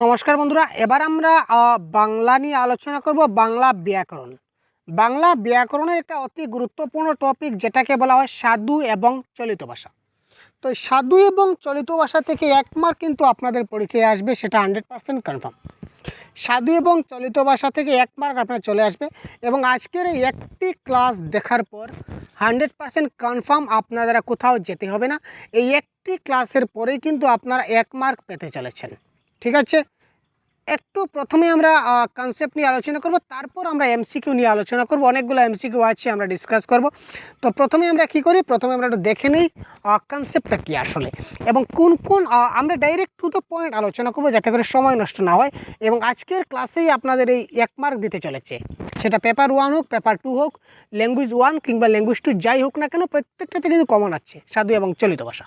নমস্কার বন্ধুরা, এবার আমরা বাংলা নিয়ে আলোচনা করব বাংলা ব্যাকরণ। বাংলা ব্যাকরণের একটা অতি গুরুত্বপূর্ণ টপিক যেটাকে বলা হয় সাধু এবং চলিত ভাষা। তো সাধু এবং চলিত ভাষা থেকে এক মার্ক কিন্তু আপনাদের পরীক্ষায় আসবে, সেটা হান্ড্রেড পার্সেন্ট কনফার্ম সাধু এবং চলিত ভাষা থেকে এক মার্ক আপনার চলে আসবে এবং আজকের এই একটি ক্লাস দেখার পর হান্ড্রেড পার্সেন্ট কনফার্ম আপনারা কোথাও যেতে হবে না। এই একটি ক্লাসের পরেই কিন্তু আপনারা এক মার্ক পেতে চলেছেন। ঠিক আছে? একটু প্রথমে আমরা কনসেপ্ট নিয়ে আলোচনা করব, তারপর আমরা এমসিকিউ নিয়ে আলোচনা করব, অনেকগুলো এমসিকিউ আছে, আমরা ডিসকাস করব। তো প্রথমে আমরা কি করি? প্রথমে আমরা একটু দেখে নিই কনসেপ্টটা কী আসলে? এবং কোন কোন আমরা ডাইরেক্ট টু দ্য পয়েন্ট আলোচনা করব, যাতে করে সময় নষ্ট না হয়। এবং আজকের ক্লাসেই আপনাদের এই এক মার্ক দিতে চলেছে। সেটা পেপার ওয়ান হোক পেপার টু হোক ল্যাঙ্গুয়েজ ওয়ান কিংবা ল্যাঙ্গুয়েজ টু যাই হোক না কেন, প্রত্যেকটাতে কিন্তু কমন আছে, সাধু এবং চলিত ভাষা।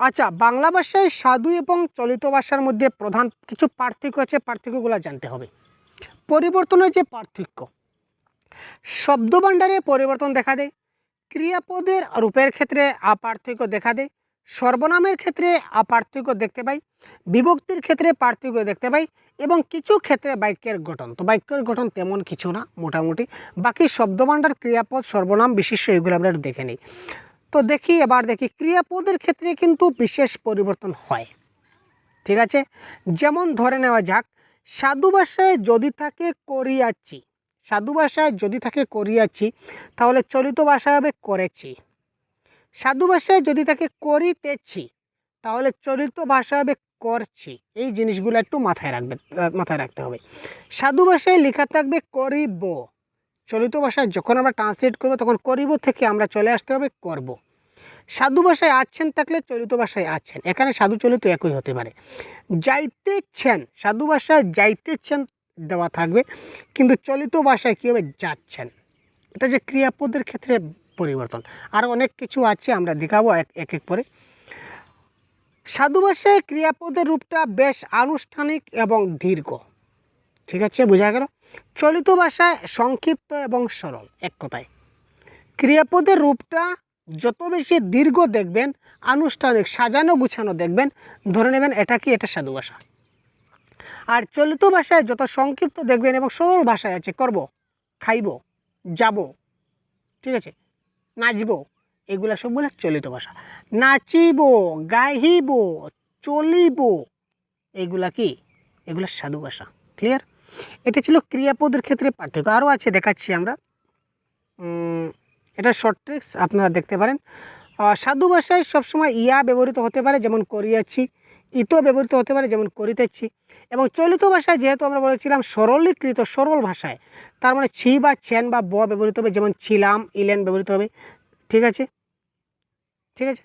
আচ্ছা বাংলা ভাষায় সাধু এবং চলিত ভাষার মধ্যে প্রধান কিছু পার্থক্য আছে, পার্থক্যগুলো জানতে হবে। পরিবর্তনের যে পার্থক্য, শব্দভাণ্ডারে পরিবর্তন দেখা দেয়, ক্রিয়াপদের রূপের ক্ষেত্রে পার্থক্য দেখা দেয়, সর্বনামের ক্ষেত্রে পার্থক্য দেখতে পাই, বিভক্তির ক্ষেত্রে পার্থক্য দেখতে পাই এবং কিছু ক্ষেত্রে বাক্যের গঠন। তো বাক্যের গঠন তেমন কিছু না, মোটামুটি। বাকি শব্দভাণ্ডার, ক্রিয়াপদ, সর্বনাম বিশিষ্ট, এগুলো আমরা দেখে নিই। তো দেখি, এবার দেখি। ক্রিয়াপদের ক্ষেত্রে কিন্তু বিশেষ পরিবর্তন হয়। ঠিক আছে? যেমন ধরে নেওয়া যাক, সাধু ভাষায় যদি থাকে করিয়াছি। সাধু ভাষায় যদি থাকে করিয়াছি, তাহলে চলিত ভাষা হবে করেছি। সাধু ভাষায় যদি থাকে করিতেছি, তাহলে চলিত ভাষা হবে করছি। এই জিনিসগুলো একটু মাথায় রাখবে, মাথায় রাখতে হবে। সাধু ভাষায় লেখা থাকবে করিব। চলিত ভাষায় যখন আমরা ট্রান্সলেট করব, তখন করিব থেকে আমরা চলে আসতে হবে করব। সাধু ভাষায় আছেন থাকলে চলিত ভাষায় আছেন। এখানে সাধু চলিত একই হতে পারে। যাইতেছেন, সাধু ভাষায় যাইতেছেন দেওয়া থাকবে, কিন্তু চলিত ভাষায় কীভাবে যাচ্ছেন? এটা যে ক্রিয়াপদের ক্ষেত্রে পরিবর্তন। আর অনেক কিছু আছে, আমরা দেখাবো এক এক এক করে সাধু ভাষায় ক্রিয়াপদের রূপটা বেশ আনুষ্ঠানিক এবং দীর্ঘ। ঠিক আছে, বোঝা গেল? চলিত ভাষায় সংক্ষিপ্ত এবং সরল, এক কথায়। ক্রিয়াপদের রূপটা যত বেশি দীর্ঘ দেখবেন, আনুষ্ঠানিক সাজানো গুছানো দেখবেন, ধরে নেবেন এটা কি, এটা সাধু ভাষা। আর চলিত ভাষায় যত সংক্ষিপ্ত দেখবেন এবং সরল ভাষায় আছে, করব, খাইব, যাব, ঠিক আছে, নাচব, এগুলা সবগুলো চলিত ভাষা। নাচিব, গাহিব, চলিব, এগুলা কি? এগুলো সাধু ভাষা ক্লিয়ার এটা ছিল ক্রিয়াপদের ক্ষেত্রে পার্থক্য। আরও আছে, দেখাচ্ছি আমরা। এটা শর্ট ট্রিক্স আপনারা দেখতে পারেন। সাধু ভাষায় সবসময় ইয়া ব্যবহৃত হতে পারে, যেমন করিয়াছি, ইতো ব্যবহৃত হতে পারে, যেমন করিতেছি, এবং চলিত ভাষায় যেহেতু আমরা বলেছিলাম সরলীকৃত, সরল ভাষায়, তার মানে ছি বা ছেন বা ব ব্যবহৃত হবে, যেমন ছিলাম, ইলেন ব্যবহৃত হবে, ঠিক আছে? ঠিক আছে?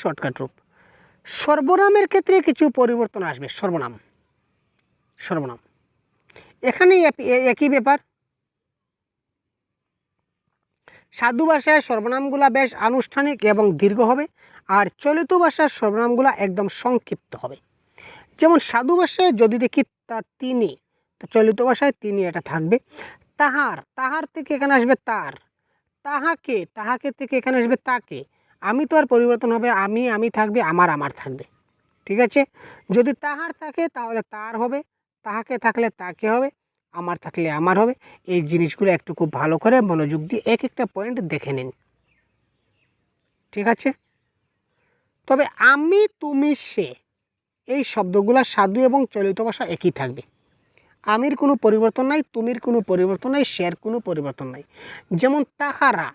শর্টকাট রূপ। সর্বনামের ক্ষেত্রে কিছু পরিবর্তন আসবে, সর্বনাম। সর্বনাম। এখানে একই ব্যাপার। সাধু ভাষায় সর্বনামগুলা বেশ আনুষ্ঠানিক এবং দীর্ঘ হবে, আর চলিত ভাষার সর্বনামগুলা একদম সংক্ষিপ্ত হবে। যেমন সাধু ভাষায় যদি দেখি তা তিনি, তো চলিত ভাষায় তিনি এটা থাকবে। তাহার তাহার থেকে এখানে আসবে তার। তাহাকে তাহাকে থেকে এখানে আসবে তাকে। আমি তো আর পরিবর্তন হবে, আমি আমি থাকবে, আমার আমার থাকবে। ঠিক আছে? যদি তাহার থাকে, তাহলে তার হবে। তাহাকে থাকলে তাকে হবে। আমার থাকলে আমার হবে। এই জিনিসগুলো একটু খুব ভালো করে মনোযোগ দিয়ে এক একটা পয়েন্ট দেখে নিন। ঠিক আছে? তবে আমি, তুমি, সে এই শব্দগুলো সাধু এবং চলিত ভাষা একই থাকবে। আমির কোনো পরিবর্তন নাই, তুমির কোনো পরিবর্তন নাই শের কোনো পরিবর্তন নাই। যেমন তাহারা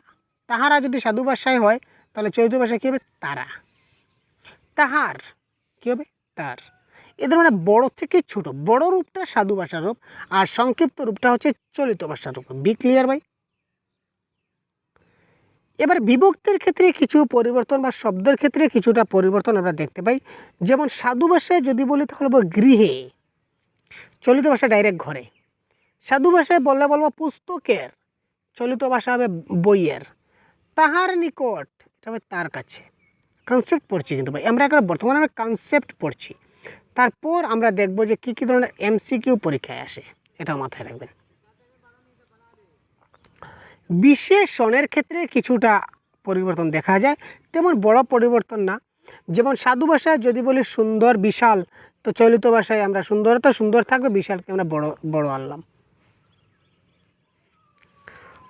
তাহারা যদি সাধু ভাষায় হয়, তাহলে চলিত ভাষায় কী হবে? তারা। তাহার, কী হবে? তার। এদের মানে বড় থেকে ছোট। বড় রূপটা সাধু ভাষার রূপ, আর সংক্ষিপ্ত রূপটা হচ্ছে চলিত ভাষার রূপ। বি ক্লিয়ার ভাই? এবার বিভক্তির ক্ষেত্রে কিছু পরিবর্তন বা শব্দের ক্ষেত্রে কিছুটা পরিবর্তন আমরা দেখতে পাই। যেমন সাধু ভাষায় যদি বলি, তাহলে বলব গৃহে। চলিত ভাষা ডাইরেক্ট ঘরে। সাধু ভাষায় বললে বলব পুস্তকের। চলিত ভাষা হবে বইয়ের। তাহার নিকট, এটা হবে তার কাছে। কনসেপ্ট পড়ছি কিন্তু ভাই। আমরা এখন বর্তমানে আমরা কনসেপ্ট পড়ছি। তারপর আমরা দেখব যে কী কী ধরনের এমসিকিউ পরীক্ষায় আসে, এটাও মাথায় রাখবেন। বিশেষণের ক্ষেত্রে কিছুটা পরিবর্তন দেখা যায়, তেমন বড় পরিবর্তন না। যেমন সাধু ভাষায় যদি বলি সুন্দর, বিশাল, তো চলিত ভাষায় আমরা সুন্দর, তো সুন্দর থাকবে, বিশালকে আমরা বড় বড় আনলাম।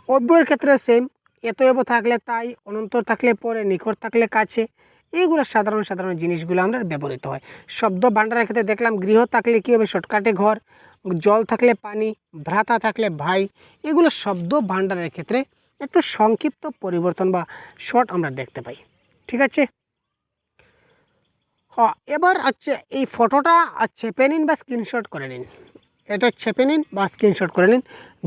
অব্যয়ের ক্ষেত্রে সেম এতএব থাকলে তাই অনন্তর থাকলে পরে, নিকট থাকলে কাছে। এইগুলো সাধারণ সাধারণ জিনিসগুলো আমরা ব্যবহৃত হয়। শব্দ ভাণ্ডারের ক্ষেত্রে দেখলাম গৃহ থাকলে কী হবে? শর্টকাটে ঘর, জল থাকলে পানি, ভ্রাতা থাকলে ভাই। এগুলো শব্দ ভাণ্ডারের ক্ষেত্রে একটু সংক্ষিপ্ত পরিবর্তন বা শর্ট আমরা দেখতে পাই। ঠিক আছে? হ্যাঁ এবার হচ্ছে এই ফটোটা চেপে নিন বা স্ক্রিনশট করে নিন। এটা চেপে নিন বা স্ক্রিনশট করে নিন।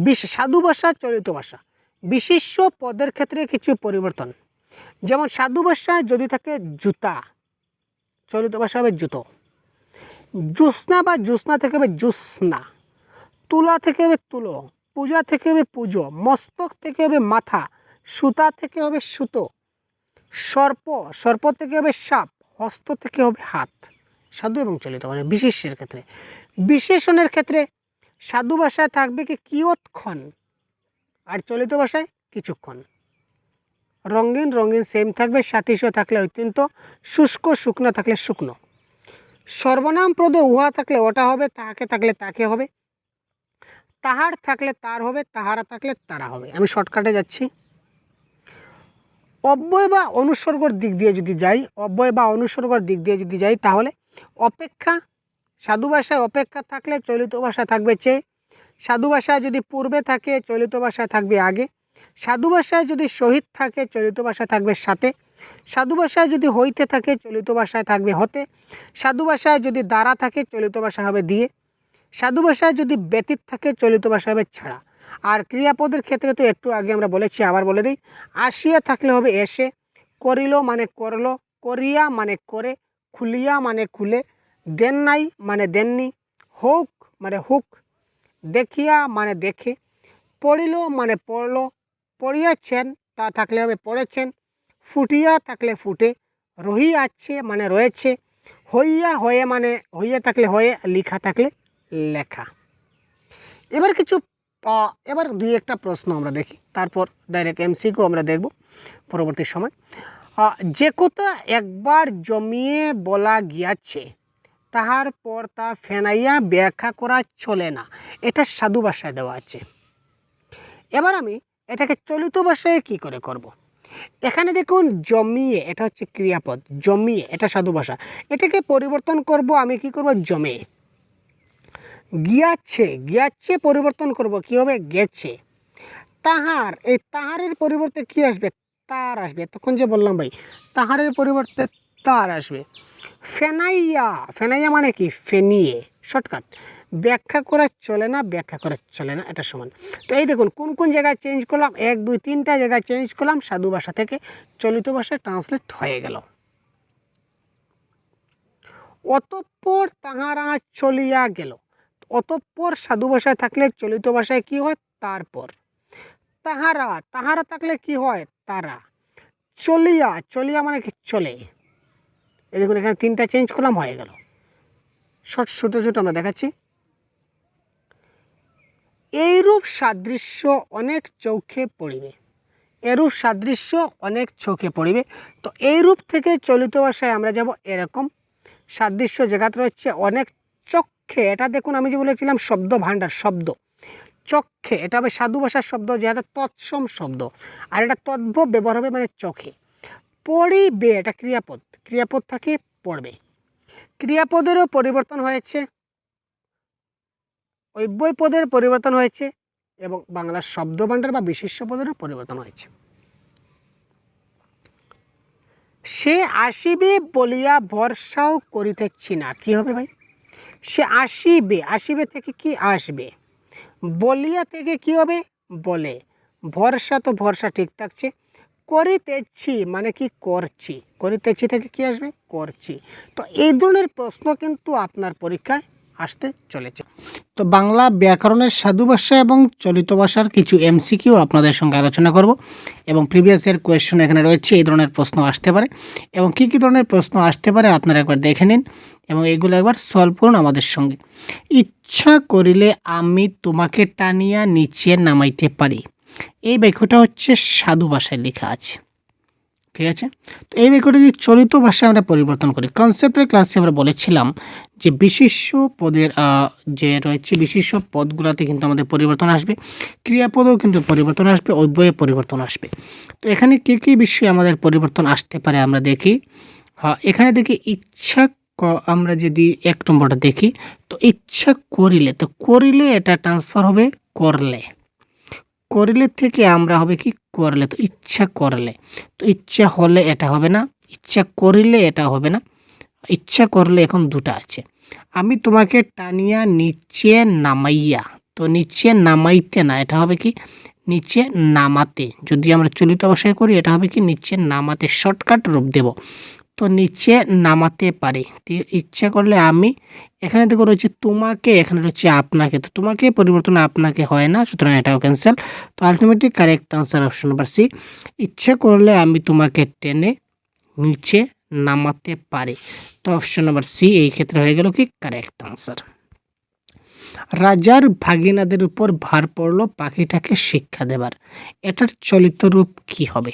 বিশ সাধু ভাষা, চলিত ভাষা। বিশিষ্ট পদের ক্ষেত্রে কিছু পরিবর্তন। যেমন সাধু ভাষায় যদি থাকে জুতা, চলিত ভাষা হবে জুতো। জ্যোৎস্না বা জ্যোৎস্না থেকে হবে জ্যোৎস্না, তুলা থেকে হবে তুলো, পূজা থেকে হবে পুজো, মস্তক থেকে হবে মাথা, সুতা থেকে হবে সুতো, সর্প সর্প থেকে হবে সাপ, হস্ত থেকে হবে হাত, সাধু এবং চলিত মানে বিশেষের ক্ষেত্রে। বিশেষণের ক্ষেত্রে সাধু ভাষায় থাকবে কি কিয়ৎক্ষণ, আর চলিত ভাষায় কিছুক্ষণ। রঙিন রঙিন সেম থাকবে সাতিশ থাকলে অত্যন্ত শুষ্ক, শুকনো থাকলে শুকনো। সর্বনাম পদে উহা থাকলে ওটা হবে, তাহাকে থাকলে তাকে হবে, তাহার থাকলে তার হবে, তাহারা থাকলে তারা হবে। আমি শর্টকাটে যাচ্ছি। অব্যয় বা অনুসর্গর দিক দিয়ে যদি যাই, অব্যয় বা অনুসর্গর দিক দিয়ে যদি যাই, তাহলে অপেক্ষা, সাধু ভাষায় অপেক্ষা থাকলে চলিত ভাষা থাকবে চেয়ে, সাধু ভাষায় যদি পূর্বে থাকে, চলিত ভাষায় থাকবে আগে। সাধু ভাষায় যদি শহীদ থাকে, চলিত ভাষায় থাকবে সাথে। সাধু ভাষায় যদি হইতে থাকে, চলিত ভাষায় থাকবে হতে। সাধু ভাষায় যদি দ্বারা থাকে, চলিত ভাষা হবে দিয়ে। সাধু ভাষায় যদি ব্যতীত থাকে, চলিত ভাষা হবে ছাড়া। আর ক্রিয়াপদের ক্ষেত্রে তো একটু আগে আমরা বলেছি, আবার বলে দিই, আসিয়া থাকলে হবে এসে, করিল মানে করল, করিয়া মানে করে, খুলিয়া মানে খুলে দেন নাই মানে দেননি, হোক মানে হুক, দেখিয়া মানে দেখে, পড়িল মানে পড়ল পড়িয়াছেন, তা থাকলে হবে পড়েছেন। ফুটিয়া থাকলে ফুটে রহি রহিয়াছে মানে রয়েছে। হইয়া হয়ে মানে হইয়া থাকলে হয়ে, লিখা থাকলে লেখা। এবার কিছু এবার দুই একটা প্রশ্ন আমরা দেখি। তারপর ডাইরেক্ট এমসিকিউ আমরা দেখব পরবর্তী সময়। যে কথা একবার জমিয়ে বলা গিয়াছে, তাহার পর তা ফেনাইয়া ব্যাখ্যা করা চলে না। এটা সাধু ভাষায় দেওয়া আছে। এবার আমি এটাকে চলিত ভাষায় কি করে করব। এখানে দেখুন, জমিয়ে, এটা হচ্ছে ক্রিয়াপদ। জমিয়ে, এটা সাধু ভাষা। এটাকে পরিবর্তন করব আমি কি করব? জমে। গিয়াছে গিয়াচ্ছে, পরিবর্তন করব। কি হবে? গেছে। তাহার, এই তাহারের পরিবর্তে কি আসবে? তার আসবে। তখন যে বললাম ভাই, তাহারের পরিবর্তে তার আসবে। ফেনাইয়া ফেনাইয়া মানে কি? ফেনিয়ে, শর্টকাট। ব্যাখ্যা করা চলে না, ব্যাখ্যা করা চলে না, এটা সমান। তো এই দেখুন, কোন কোন জায়গায় চেঞ্জ করলাম? এক, দুই, তিনটা জায়গায় চেঞ্জ করলাম, সাধু ভাষা থেকে চলিত ভাষায় ট্রান্সলেট হয়ে গেল। অতঃপর তাহারা চলিয়া গেল। অতঃপর সাধু ভাষায় থাকলে চলিত ভাষায় কি হয়? তারপর। তাহারা তাহারা থাকলে কি হয়? তারা। চলিয়া চলিয়া মানে কি? চলে। এই দেখুন, এখানে তিনটা চেঞ্জ করলাম, হয়ে গেল। শর্ট, ছোটো ছোটো আমরা দেখাচ্ছি। এইরূপ সাদৃশ্য অনেক চোখে পড়িবে। এরূপ সাদৃশ্য অনেক চোখে পড়িবে। তো এইরূপ থেকে চলিত ভাষায় আমরা যাব এরকম। সাদৃশ্য জায়গাতে রয়েছে অনেক চক্ষে। এটা দেখুন, আমি যে বলেছিলাম, শব্দ ভাণ্ডার, শব্দ। চক্ষে, এটা হবে সাধু ভাষার শব্দ যেটা তৎসম শব্দ। আর এটা তদ্ভব ব্যবহার হবে মানে চোখে। পড়িবে, এটা ক্রিয়াপদ। ক্রিয়াপদ থাকে পড়বে। ক্রিয়াপদেরও পরিবর্তন হয়েছে। অব্যয় পদের পরিবর্তন হয়েছে এবং বাংলার শব্দ ভাণ্ডার বা বিশিষ্ট পদেরও পরিবর্তন হয়েছে। সে আসিবে বলিয়া ভরসাও করিতেছি না। কি হবে ভাই? সে আসিবে আসিবে থেকে কি আসবে? বলিয়া থেকে কি হবে? বলে, ভরসা তো ভরসা ঠিক থাকছে। করিতেছি মানে কি করছি? করিতেছি থেকে কি আসবে? করছি। তো এই ধরনের প্রশ্ন কিন্তু আপনার পরীক্ষায় আসতে চলেছে। তো বাংলা ব্যাকরণের সাধু ভাষা এবং চলিত ভাষার কিছু এমসিকিউ আপনাদের সঙ্গে আলোচনা করব এবং প্রিভিয়াস ইয়ার কোয়েশ্চন এখানে রয়েছে, এই ধরনের প্রশ্ন আসতে পারে এবং কী কী ধরনের প্রশ্ন আসতে পারে আপনারা একবার দেখে নিন এবং এগুলো একবার সলভ করুন আমাদের সঙ্গে। ইচ্ছা করিলে আমি তোমাকে টানিয়া নিচে নামাইতে পারি। এই বাক্যটা হচ্ছে সাধু ভাষায় লেখা আছে। ঠিক আছে? তো এই বাক্যটি যদি চলিত ভাষায় আমরা পরিবর্তন করি। কনসেপ্টের ক্লাসে আমরা বলেছিলাম যে বিশিষ্ট পদের যে রয়েছে বিশিষ্ট পদগুলোতে কিন্তু আমাদের পরিবর্তন আসবে। ক্রিয়াপদেও কিন্তু পরিবর্তন আসবে, অব্যয়ে পরিবর্তন আসবে। তো এখানে কী কী বিষয়ে আমাদের পরিবর্তন আসতে পারে আমরা দেখি। এখানে দেখি ইচ্ছা ক- আমরা যদি এক নম্বরটা দেখি, তো ইচ্ছা করিলে, তো করিলে এটা ট্রান্সফার হবে করলে। করিলে থেকে আমরা হবে কি? করলে তো ইচ্ছা করলে। তো ইচ্ছা হলে এটা হবে না, ইচ্ছা করিলে এটা হবে না। ইচ্ছা করলে এখন দুটো আছে। আমি তোমাকে টানিয়া নিচে নামাইয়া, তো নিচে নামাইতে না, এটা হবে কি? নিচে নামাতে। যদি আমরা চলিত অবস্থায় করি, এটা হবে কি? নিচে নামাতে শর্টকাট রূপ দেব। তো নিচে নামাতে পারি। ইচ্ছা করলে আমি এখানে দেখো রয়েছে তোমাকে, এখানে রয়েছে আপনাকে। তো তোমাকে পরিবর্তন আপনাকে হয় না, সুতরাং এটাও ক্যান্সেল তো ultimately correct answer option number C ইচ্ছা করলে আমি তোমাকে টেনে নিচে নামাতে পারি। তো অপশন নাম্বার সি এই ক্ষেত্রে হয়ে গেল কি? কারেক্ট আনসার রাজার ভাগিনাদের উপর ভার পড়ল পাখিটাকে শিক্ষা দেবার। এটার চলিত রূপ কি হবে?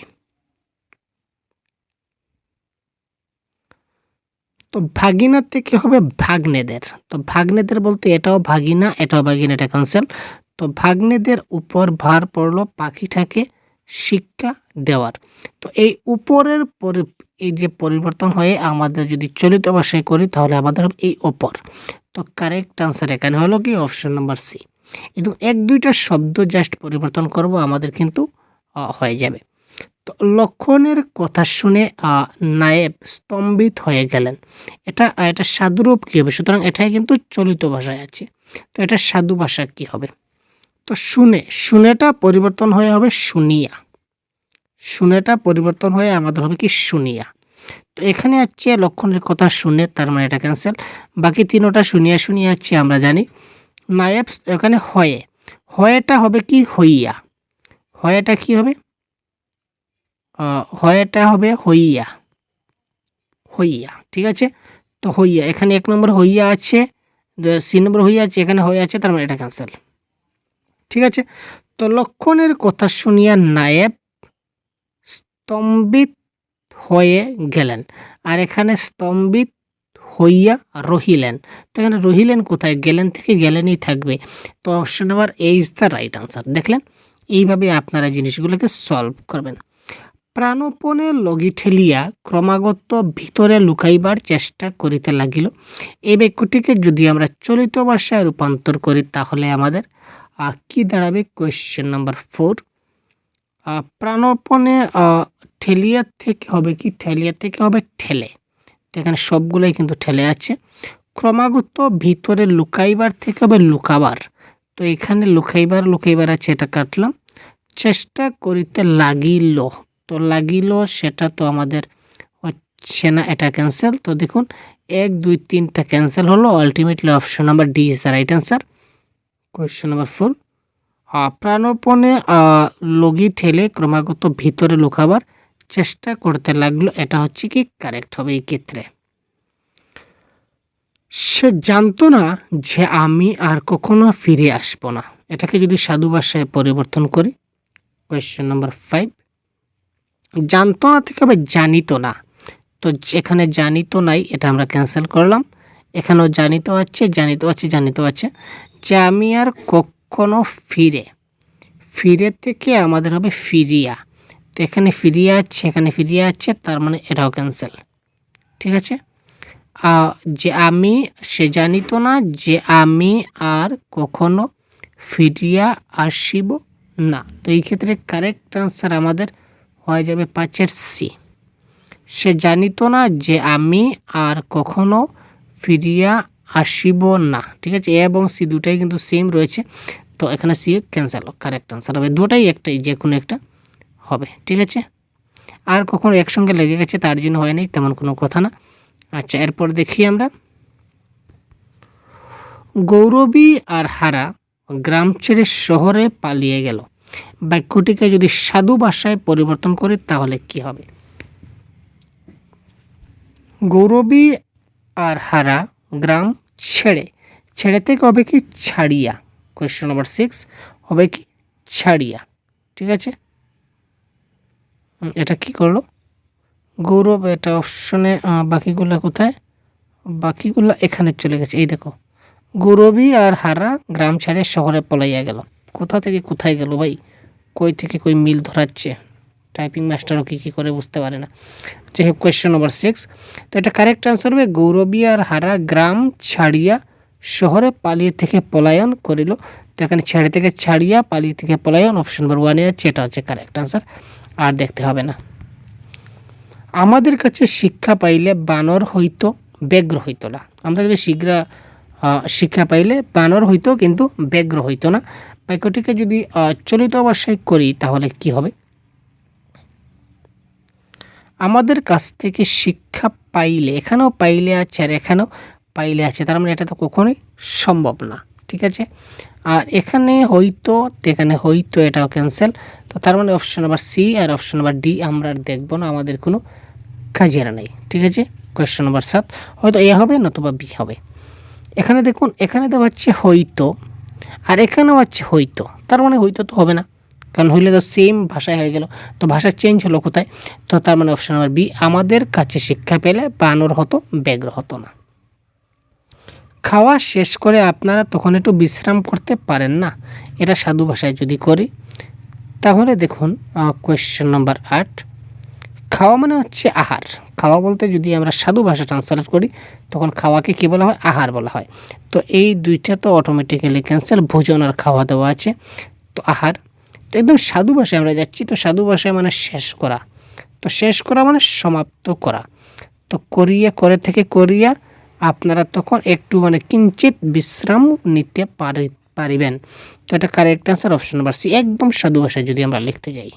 তো ভাগিনা থেকে হবে ভাগ্নেদের। তো ভাগ্নেদের বলতে এটাও ভাগিনা এটাও ভাগিনা, এটা ক্যান্সেল তো ভাগ্নেদের উপর ভার পড়ল পাখিটাকে শিক্ষা দেওয়ার। তো এই উপরের পরি, এই যে পরিবর্তন হয়ে আমাদের যদি চলিত ভাষায় করি, তাহলে আমাদের এই ওপর। তো কারেক্ট আনসার এখানে হলো কি? অপশন নাম্বার সি এবং এক দুইটা শব্দ জাস্ট পরিবর্তন করব, আমাদের কিন্তু হয়ে যাবে। লক্ষণের কথা শুনে নায়েব স্তম্ভিত হয়ে গেলেন। এটা এটা সাধুরূপ কী হবে? সুতরাং এটাই কিন্তু চলিত ভাষায় আছে। তো এটা সাধু ভাষা কী হবে? তো শুনে, শুনেটা পরিবর্তন হয়ে হবে শুনিয়া। শুনেটা পরিবর্তন হয়ে আমাদের হবে কি শুনিয়া। তো এখানে আছে লক্ষণের কথা শুনে, তার মানে এটা ক্যান্সেল বাকি তিনোটা শুনিয়া শুনিয়া আছে, আমরা জানি। নায়েব এখানে হয়ে। হয়েটা হবে কি হইয়া। হয়েটা কি হবে? হয়েটা হবে হইয়া। হইয়া, ঠিক আছে? তো হইয়া, এখানে এক নম্বর হইয়া আছে সি নম্বর হইয়া আছে, এখানে হয়ে আছে, তার মানে এটা ক্যান্সেল ঠিক আছে? তো লক্ষণের কথা শুনিয়া নায়েব স্তম্ভিত হয়ে গেলেন, আর এখানে স্তম্ভিত হইয়া রহিলেন। তো এখানে রহিলেন কোথায়? গেলেন থেকে গেলেনই থাকবে। তো option number A is the right answer দেখলেন? এইভাবে আপনারা জিনিসগুলোকে সলভ করবেন। প্রাণপণে লগি ঠেলিয়া ক্রমাগত ভিতরে লুকাইবার চেষ্টা করিতে লাগিল। এই বাক্যটিকে যদি আমরা চলিত ভাষায় রূপান্তর করি, তাহলে আমাদের কি দাঁড়াবে? কোয়েশ্চেন নাম্বার ফোর প্রাণপণে ঠেলিয়া থেকে হবে কি? ঠেলিয়া থেকে হবে ঠেলে। এখানে সবগুলোই কিন্তু ঠেলে আছে। ক্রমাগত ভিতরে লুকাইবার থেকে হবে লুকাবার। তো এখানে লুকাইবার লুকাইবার আছে, এটা কাটলাম। চেষ্টা করিতে লাগিল। তো লাগিল, সেটা তো আমাদের হচ্ছে না এটা ক্যান্সেল তো দেখুন, এক, দুই, তিনটা ক্যান্সেল হলো ultimately option number D is the right answer question number four প্রাণপণে লগি ঠেলে ক্রমাগত ভিতরে লুকাবার চেষ্টা করতে লাগল, এটা হচ্ছে কি কারেক্ট হবে এই ক্ষেত্রে। সে জানতো না যে আমি আর কখনো ফিরে আসব না। এটাকে যদি সাধু ভাষায় পরিবর্তন করি কোয়েশ্চেন নাম্বার ফাইভ জানতো না থেকে হবে জানিতো না। তো এখানে জানিতো নাই, এটা আমরা ক্যান্সেল করলাম। এখানেও জানিতো আছে জানিতো আছে জানিতো আছে যে আমি আর কখনো ফিরে ফিরে থেকে আমাদের হবে ফিরিয়া। তো এখানে ফিরিয়া আছে, এখানে ফিরিয়া আছে, তার মানে এটাও ক্যান্সেল ঠিক আছে? যে আমি, সে জানিতো না যে আমি আর কখনো ফিরিয়া আসিব না। তো এই ক্ষেত্রে কারেক্ট আনসার আমাদের হয়ে যাবে পাঁচের সি সে জানিত না যে আমি আর কখনো ফিরিয়া আসিব না, ঠিক আছে? এ এবং সি দুটাই কিন্তু সেম রয়েছে। তো এখানে সি ক্যান্সেল কারেক্ট আনসার হবে। দুটাই একটাই যে কোনো একটা হবে, ঠিক আছে? আর কখনো একসঙ্গে লেগে গেছে, তার জন্য হয় নাই তেমন কোনো কথা না। আচ্ছা এরপর দেখি আমরা। গৌরবী আর হারা গ্রাম ছেড়ে শহরে পালিয়ে গেল। বাক্যটিকে যদি সাধু ভাষায় পরিবর্তন করি, তাহলে কি হবে? গৌরবী আর হারা গ্রাম ছেড়ে। ছেড়ে থেকে হবে কি ছাড়িয়া? কোয়েশ্চন নাম্বার সিক্স হবে কি ছাড়িয়া? ঠিক আছে? এটা কি করল? গৌরব, এটা অপশনে বাকিগুলা কোথায়? বাকিগুলা এখানে চলে গেছে। এই দেখো, গৌরবী আর হারা গ্রাম ছেড়ে শহরে পলাইয়া গেল। কোথা থেকে কোথায় গেল ভাই? কই থেকে কই মিল ধরাচ্ছে? টাইপিং মাস্টারও কী কী করে বুঝতে পারে না। যাই হোক কোয়েশ্চেন নম্বর সিক্স তো এটা কারেক্ট আনসার হবে। গৌরবী আর হারা গ্রাম ছাড়িয়া শহরে পালিয়ে থেকে পলায়ন করিল। তো এখানে ছেড়ে থেকে ছাড়িয়া পালিয়ে থেকে পলায়ন অপশন নম্বর ওয়ানে আছে। এটা হচ্ছে কারেক্ট আনসার আর দেখতে হবে না। আমাদের কাছে শিক্ষা পাইলে বানর হইতো, ব্যগ্র হইতো না। আমরা যদি শীঘ্র শিক্ষা পাইলে বানর হইতো কিন্তু ব্যগ্র হইতো না। বাক্যটিকে যদি চলিত অবস্থায় করি, তাহলে কি হবে? আমাদের কাছ থেকে শিক্ষা পাইলে, এখানেও পাইলে আছে আর এখানেও পাইলে আছে, তার মানে এটা তো কখনোই সম্ভব না, ঠিক আছে? আর এখানে হয়তো এখানে হয়তো এটাও ক্যান্সেল তো তার মানে অপশন নাম্বার সি আর অপশন নাম্বার ডি আমরা আর দেখব না, আমাদের কোনো কাজের নেই, ঠিক আছে? কোয়েশ্চেন নাম্বার সাত, হয়তো এ হবে নতুবা বি হবে। এখানে দেখুন, এখানে দেওয়া হচ্ছে হয়তো আর এখানেও হচ্ছে হয়তো তার মানে হয়তো তো হবে না। কারণ হইলে তো সেম ভাষায় হয়ে গেল। তো ভাষা চেঞ্জ হলো কোথায়? তো তার মানে অপশন নাম্বার বি আমাদের কাছে শিক্ষা পেলে বানর হতো ব্যগ্র হতো না। খাওয়া শেষ করে আপনারা তখন একটু বিশ্রাম করতে পারেন না। এটা সাধু ভাষায় যদি করি, তাহলে দেখুন কোয়েশ্চেন নাম্বার আট, খাওয়া মানে হচ্ছে আহার। খাওয়া বলতে যদি আমরা সাধু ভাষা ট্রান্সলেট করি, তখন খাওয়াকে কী বলা হয়? আহার বলা হয়। তো এই দুইটা তো অটোমেটিক্যালি ক্যান্সেল ভোজন আর খাওয়া দাওয়া আছে। তো আহার। তো একদম সাধু ভাষায় আমরা যাচ্ছি, তো সাধু ভাষায় মানে শেষ করা। তো শেষ করা মানে সমাপ্ত করা। তো করিয়া, করে থেকে করিয়া আপনারা তখন একটু মানে কিঞ্চিত বিশ্রাম নিতে পারি, পারিবেন। তো এটা correct answer option number C একদম সাধু ভাষায় যদি আমরা লিখতে যাই।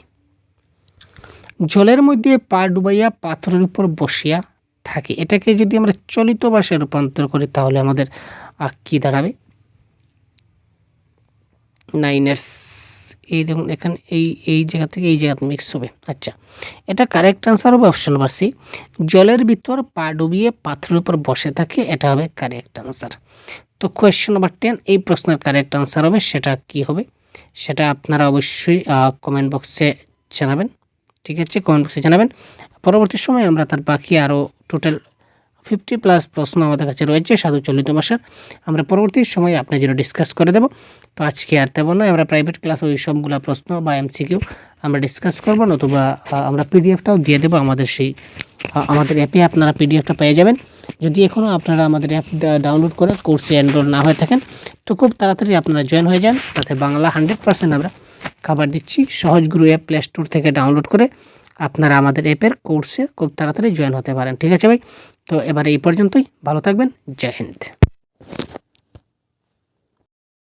জলের মধ্যে পা ডুবাইয়া পাথরের উপর বসিয়া থাকে। এটাকে যদি আমরা চলিত ভাষায় রূপান্তর করি, তাহলে আমাদের কি দাঁড়াবে? নাইনের এই দেখুন, এখানে এই এই জায়গা থেকে এই জায়গাতে মিক্স হবে। আচ্ছা এটা কারেক্ট আনসার হবে অপশন নাম্বার সি জলের ভিতর পা ডুবিয়ে পাথরের উপর বসে থাকে, এটা হবে কারেক্ট আনসার তো কোয়েশ্চেন নাম্বার টেন এই প্রশ্নের কারেক্ট আনসার হবে, সেটা কি হবে? সেটা আপনারা অবশ্যই কমেন্ট বক্সে জানাবেন। ঠিক আছে কমেন্ট বক্সে জানাবেন। পরবর্তী সময় আমরা তার বাকি আরও টোটাল ফিফটি প্লাস প্রশ্ন আমাদের কাছে রয়েছে, সাধু চলিত মাসের। আমরা পরবর্তী সময় আপনার জন্য ডিসকাস করে দেব। তো আজকে আর তেমন নয়, আমরা প্রাইভেট ক্লাস ওই সবগুলো প্রশ্ন বা এমসিকিউ আমরা ডিসকাস করব, নতুবা আমরা পিডিএফটাও দিয়ে দেবো আমাদের সেই আমাদের অ্যাপে আপনারা পিডিএফটা পেয়ে যাবেন। যদি এখনও আপনারা আমাদের অ্যাপ ডাউনলোড করে কোর্সে এনরোল না হয়ে থাকেন, তো খুব তাড়াতাড়ি আপনারা জয়েন হয়ে যান। তাতে বাংলা হান্ড্রেড পার্সেন্ট আমরা খাবার দিচ্ছি। Sahaj Guru app play store থেকে ডাউনলোড করে আপনারা আমাদের অ্যাপের কোর্সে খুব তাড়াতাড়ি জয়েন হতে পারেন। ঠিক আছে ভাই? তো এবারে এই পর্যন্তই। ভালো থাকবেন। জয় হিন্দ।